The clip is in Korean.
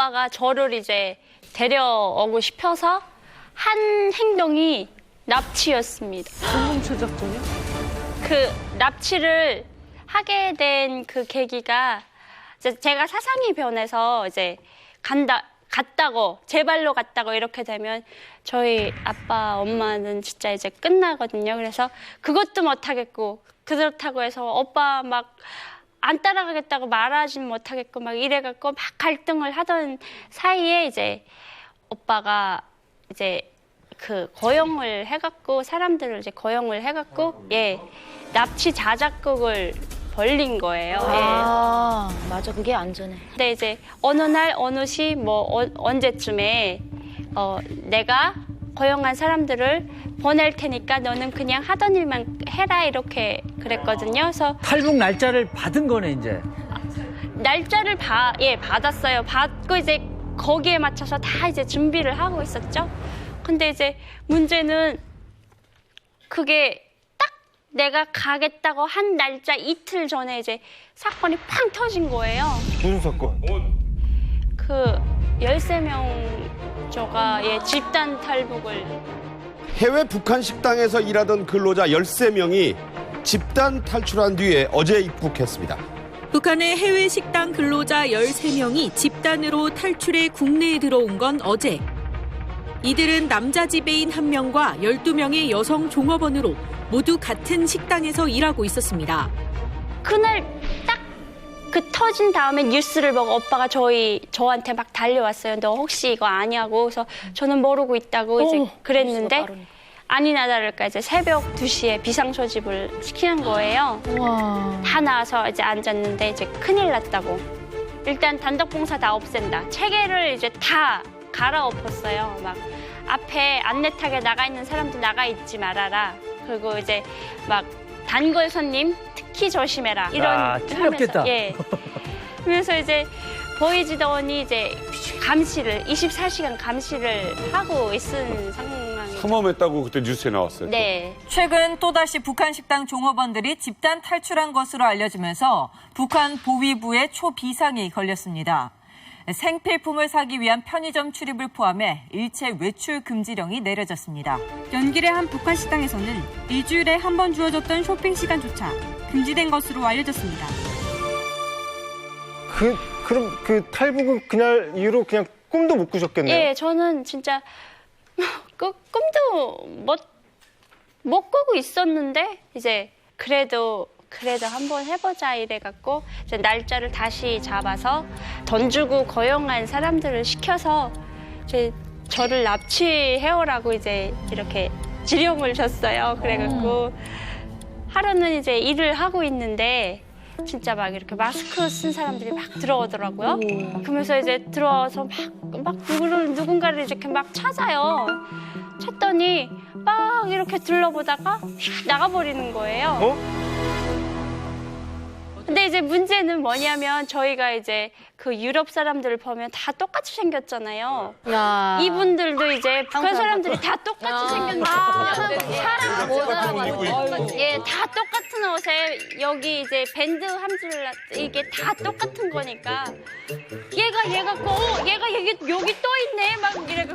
오빠가 저를 이제 데려오고 싶어서 한 행동이 납치였습니다. 공공초 작전이요? 그 납치를 하게 된 그 계기가 제가 사상이 변해서 이제 간다 갔다고 제 발로 갔다고 이렇게 되면 저희 아빠 엄마는 진짜 이제 끝나거든요. 그래서 그것도 못 하겠고 그렇다고 해서 오빠 막 안 따라가겠다고 말하진 못하겠고 막 이래갖고 막 갈등을 하던 사이에 이제 오빠가 이제 그 고용을 해갖고 사람들을 이제 고용을 해갖고 예 납치 자작극을 벌린 거예요. 예. 아, 맞아. 그게 안전해. 근데 이제 어느 날 어느 시 뭐 언제쯤에 어 내가 고용한 사람들을 보낼 테니까 너는 그냥 하던 일만 해라 이렇게 그랬거든요. 그래서 탈북 날짜를 받은 거네 이제. 날짜를 바, 예, 받았어요. 받고 이제 거기에 맞춰서 다 이제 준비를 하고 있었죠. 근데 이제 문제는 그게 딱 내가 가겠다고 한 날짜 이틀 전에 이제 사건이 팡 터진 거예요. 무슨 사건? 그 13명 저가 예, 집단 탈북을 해외 북한 식당에서 일하던 근로자 13명이 집단 탈출한 뒤에 어제 입국했습니다. 북한의 해외 식당 근로자 13명이 집단으로 탈출해 국내에 들어온 건 어제. 이들은 남자 지배인 1명과 12명의 여성 종업원으로 모두 같은 식당에서 일하고 있었습니다. 그날 딱 그 터진 다음에 뉴스를 보고 오빠가 저희 저한테 막 달려왔어요. 너 혹시 이거 아니냐고 그래서 저는 모르고 있다고 이제 뉴스가 그랬는데. 아니나 다를까 이제 새벽 2시에 비상 소집을 시키는 거예요. 다 나와서 이제 앉았는데 이제 큰일 났다고. 일단 단독 봉사 다 없앤다. 체계를 이제 다 갈아엎었어요. 막 앞에 안내탁에 나가 있는 사람들 나가 있지 말아라. 그리고 이제 막 단골 손님 특히 조심해라. 이런 아, 찔렸겠다. 하면서, 예. 그래서 이제 보이지도 않니 이제 감시를 24시간 감시를 하고 있은 상황이죠. 삼엄했다고 그때 뉴스에 나왔어요. 네. 최근 또다시 북한 식당 종업원들이 집단 탈출한 것으로 알려지면서 북한 보위부의 초비상이 걸렸습니다. 생필품을 사기 위한 편의점 출입을 포함해 일체 외출 금지령이 내려졌습니다. 연길의 한 북한 식당에서는 일주일에 한 번 주어졌던 쇼핑 시간조차 금지된 것으로 알려졌습니다. 그 그럼 그 탈북은 그날 이후로 그냥 꿈도 못 꾸셨겠네요. 예, 저는 진짜 그 꿈도 못, 못 꾸고 있었는데 이제 그래도 그래도 한번 해보자 이래갖고 이제 날짜를 다시 잡아서 돈 주고 고용한 사람들을 시켜서 이제 저를 납치해오라고 이제 이렇게 지령을 줬어요. 그래갖고 하루는 이제 일을 하고 있는데 진짜 막 이렇게 마스크 쓴 사람들이 막 들어오더라고요. 그러면서 이제 들어와서 막, 막 누구를, 누군가를 이렇게 막 찾아요. 찾더니 막 이렇게 둘러보다가 휙 나가버리는 거예요. 어? 근데 이제 문제는 뭐냐면 저희가 이제 그 유럽 사람들을 보면 다 똑같이 생겼잖아요. 야. 이분들도 이제 북한 사람들이 다 똑같이 생겼는데 사람 못 알아봤어요. 예, 다 똑같은 옷에 여기 이제 밴드 함줄 이게 다 똑같은 거니까. 얘가 얘가 고 얘가 여기 여기 또 있네. 막 이래갖고